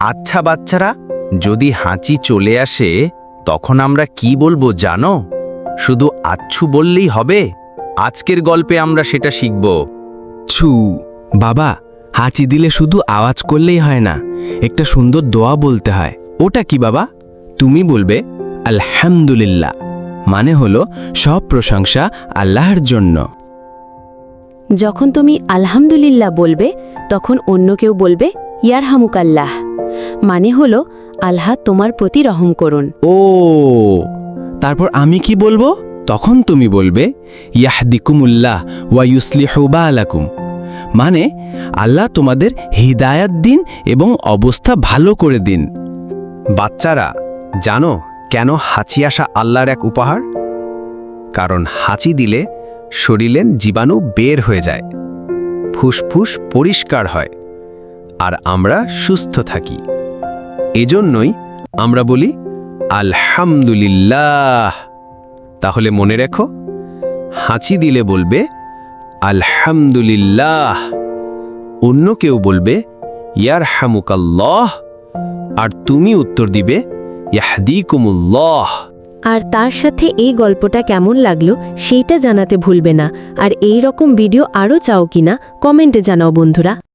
আচ্ছা বাচ্চারা যদি হাঁচি চলে আসে তখন আমরা কি বলব জানো? শুধু আচ্ছু বললেই হবে? আজকের গল্পে আমরা সেটা শিখব। ছু বাবা হাঁচি দিলে শুধু আওয়াজ করলেই হয় না একটা সুন্দর দোয়া বলতে হয়। ওটা কি বাবা? তুমি বলবে আলহামদুলিল্লাহ মানে হলো সব প্রশংসা আল্লাহর জন্য। যখন তুমি আলহামদুলিল্লাহ বলবে তখন অন্য কেউ বলবে ইয়ারহামুকাল্লাহ মানে হল, আল্লাহ তোমার প্রতি রহম করুন। ও, তারপর আমি কি বলব? তখন তুমি বলবে, ইয়াহদিকুমুল্লাহ ওয়া ইউসলিহু বালাকুম। মানে আল্লাহ তোমাদের হিদায়াত দিন এবং অবস্থা ভালো করে দিন। বাচ্চারা, জানো কেন হাঁচি আসা আল্লাহর এক উপহার? কারণ হাঁচি দিলে শরীরের জীবাণু বের হয়ে যায়। ফুসফুস পরিষ্কার হয়। আর আমরা সুস্থ থাকি। এজন্যই আমরা বলি আলহামদুলিল্লাহ। তাহলে মনে রেখো, হাঁচি দিলে বলবে আলহামদুলিল্লাহ, অন্য কেউ বলবে ইয়ার হামুকাল্লাহ আর তুমি উত্তর দিবে ইয়াহদিকুমুল্লাহ। আর তার সাথে এই গল্পটা কেমন লাগল সেইটা জানাতে ভুলবে না। আর এই রকম ভিডিও আরও চাও কিনা, কমেন্টে জানাও বন্ধুরা।